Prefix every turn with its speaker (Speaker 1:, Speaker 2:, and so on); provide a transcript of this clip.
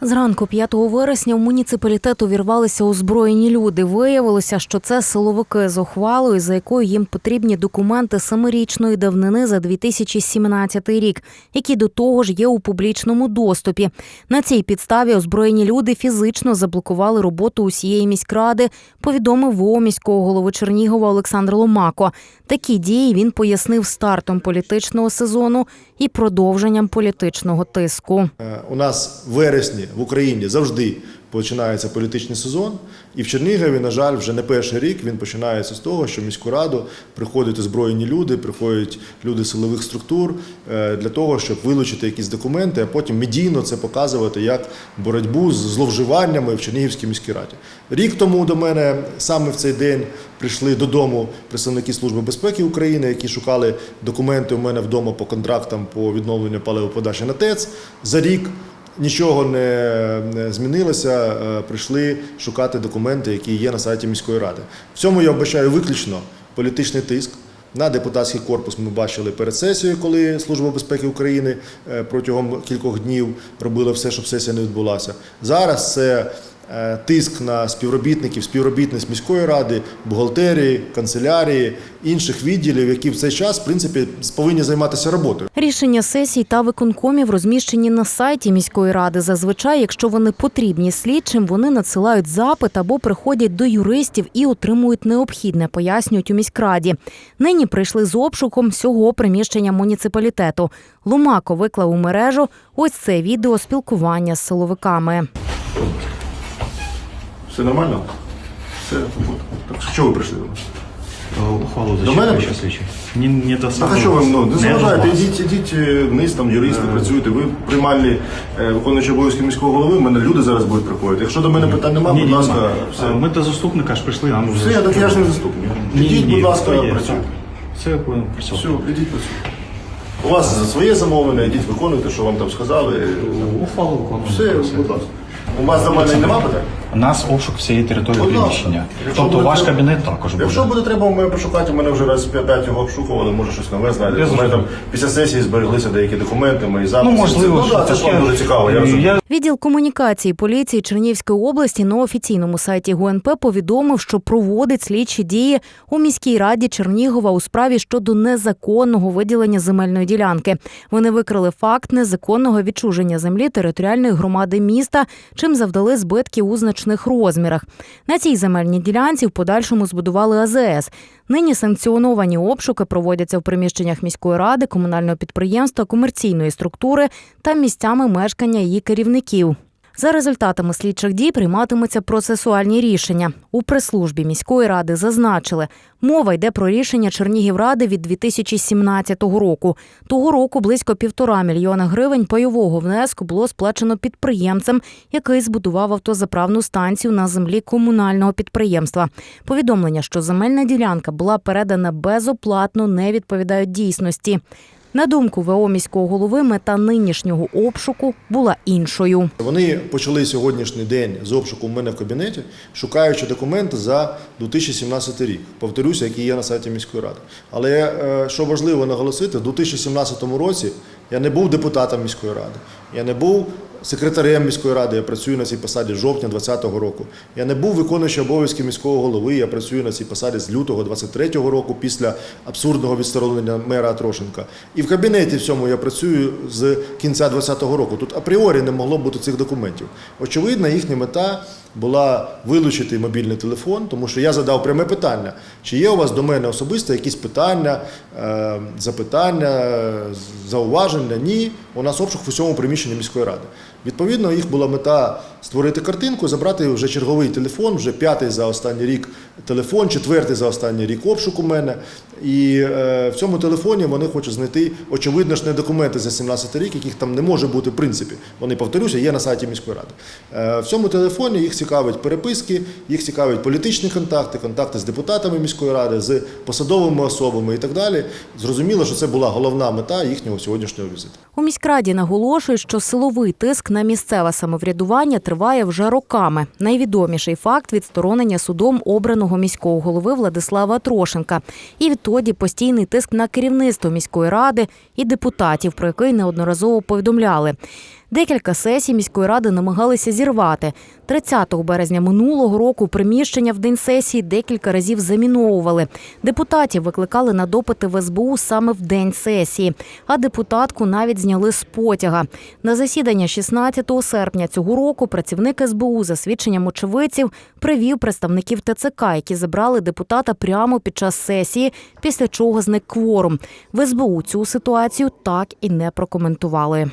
Speaker 1: Зранку 5 вересня в муніципалітет увірвалися озброєні люди. Виявилося, що це силовики з ухвалою, за якою їм потрібні документи семирічної давнини за 2017 рік, які до того ж є у публічному доступі. На цій підставі озброєні люди фізично заблокували роботу усієї міськради. Повідомив ВО міського голови Чернігова Олександр Ломако. Такі дії він пояснив стартом політичного сезону і продовженням політичного тиску.
Speaker 2: Е, У нас в вересні в Україні завжди починається політичний сезон, і в Чернігові, на жаль, вже не перший рік він починається з того, що в міську раду приходять озброєні люди, приходять люди силових структур е, для того, щоб вилучити якісь документи, а потім медійно це показувати як боротьбу з зловживаннями в Чернігівській міській раді. Рік тому до мене саме в цей день прийшли додому представники Служби безпеки України, які шукали документи у мене вдома по контрактам по відновленню паливоподачі на ТЕЦ за рік. Нічого не змінилося. е, Прийшли шукати документи, які є на сайті міської ради. В цьому я вбачаю виключно політичний тиск. На депутатський корпус ми бачили перед сесією, коли Служба безпеки України е, протягом кількох днів робила все, щоб сесія не відбулася. Зараз це тиск на співробітників, співробітниць міської ради, бухгалтерії, канцелярії, інших відділів, які в цей час в принципі повинні займатися роботою.
Speaker 1: Рішення сесій та виконкомів розміщені на сайті міської ради. Зазвичай, якщо вони потрібні слідчим, вони надсилають запит або приходять до юристів і отримують необхідне, пояснюють у міськраді. Нині прийшли з обшуком всього приміщення муніципалітету. Лумако виклав у мережу ось це відео спілкування з силовиками.
Speaker 2: Все нормально? Все, так що ви прийшли?
Speaker 3: Е, Ухвалу
Speaker 2: До мене
Speaker 3: слідчі. Ні, не до
Speaker 2: Так а що ви ну, не
Speaker 3: до
Speaker 2: заважаєте?
Speaker 3: вас.
Speaker 2: Ідіть, ідіть е, вниз, там юристи працюєте. Ви приймальні е, виконуючі обов'язки міського голови. в мене люди зараз будуть приходити. Якщо до мене питань немає, будь ласка, все.
Speaker 3: Е, Ми до заступника ж прийшли, нам вже...
Speaker 2: Все, я так я ж не заступник.
Speaker 3: Ні,
Speaker 2: Ідіть,
Speaker 3: ні,
Speaker 2: будь ласка,
Speaker 3: є,
Speaker 2: працюйте.
Speaker 3: Все, я повинен працювати.
Speaker 2: Все, ідіть працюйте. У вас своє замовлення, ідіть виконуйте, що вам там сказали.
Speaker 3: Ухвалу виконуємо.
Speaker 2: Все, будь ласка. У вас до мене немає питань?
Speaker 3: У нас обшук всієї території
Speaker 2: Будь ласка.
Speaker 3: приміщення.
Speaker 2: Якщо
Speaker 3: Тобто
Speaker 2: буде
Speaker 3: ваш
Speaker 2: треба-
Speaker 3: кабінет також буде.
Speaker 2: Якщо буде треба, мене пошукати, у мене вже раз п'ять його обшукували, може щось нове знайдете.
Speaker 3: Я
Speaker 2: У мене там після сесії збереглися деякі документи, мої записи.
Speaker 3: Ну, можливо,
Speaker 2: ну, да, це ж вам дуже цікаво. Я
Speaker 3: Е,
Speaker 2: розумію.
Speaker 3: я
Speaker 1: Відділ комунікації поліції Чернігівської області на офіційному сайті ГУНП повідомив, що проводить слідчі дії у міській раді Чернігова у справі щодо незаконного виділення земельної ділянки. Вони викрили факт незаконного відчуження землі територіальної громади міста, чим завдали збитки у значних розмірах. На цій земельній ділянці в подальшому збудували АЗС. Нині санкціоновані обшуки проводяться в приміщеннях міської ради, комунального підприємства, комерційної структури та місцями мешкання її керівників. За результатами слідчих дій прийматимуться процесуальні рішення. У прес-службі міської ради зазначили, мова йде про рішення Чернігівради від 2017 року. Того року близько півтора мільйона гривень пайового внеску було сплачено підприємцем, який збудував автозаправну станцію на землі комунального підприємства. Повідомлення, що земельна ділянка була передана безоплатно, не відповідають дійсності. На думку ВО міського голови, мета нинішнього обшуку була іншою.
Speaker 2: Вони почали сьогоднішній день з обшуку в мене в кабінеті, шукаючи документи за 2017 рік. Повторюся, які є на сайті міської ради. Але е, що важливо наголосити, в 2017 році я не був депутатом міської ради, я не був секретарем міської ради, я працюю на цій посаді з жовтня 2020 року. Я не був виконуючим обов'язки міського голови, я працюю на цій посаді з лютого 23-го року після абсурдного відсторонення мера Трошенка. І в кабінеті в цьому я працюю з кінця 2020 року. Тут апріорі не могло бути цих документів. Очевидно, їхня мета була вилучити мобільний телефон, тому що я задав пряме питання: чи є у вас до мене особисто якісь питання, е, запитання, зауваження? Ні, у нас обшук в усьому приміщенні міської ради. Відповідно, їх була мета створити картинку, забрати вже черговий телефон, вже п'ятий за останній рік телефон, четвертий за останній рік обшук у мене. І е, в цьому телефоні вони хочуть знайти, очевидно ж, не документи за 17 рік, яких там не може бути в принципі. Вони, повторюся, є на сайті міської ради. Е, в цьому телефоні їх цікавить переписки, їх цікавить політичні контакти, контакти з депутатами міської ради, з посадовими особами і так далі. Зрозуміло, що це була головна мета їхнього сьогоднішнього візиту.
Speaker 1: У міськраді наголошують, що силовий тиск на місцеве самоврядування триває вже роками. Найвідоміший факт відсторонення судом обраного міського голови Владислава Трошенка. І відтоді постійний тиск на керівництво міської ради і депутатів, про який неодноразово повідомляли. Декілька сесій міської ради намагалися зірвати. 30 березня минулого року приміщення в день сесії декілька разів заміновували. Депутатів викликали на допити в СБУ саме в день сесії, а депутатку навіть зняли з потяга. На засідання 16 серпня цього року працівник СБУ за свідченням очевидців привів представників ТЦК, які забрали депутата прямо під час сесії, після чого зник кворум. В СБУ цю ситуацію так і не прокоментували.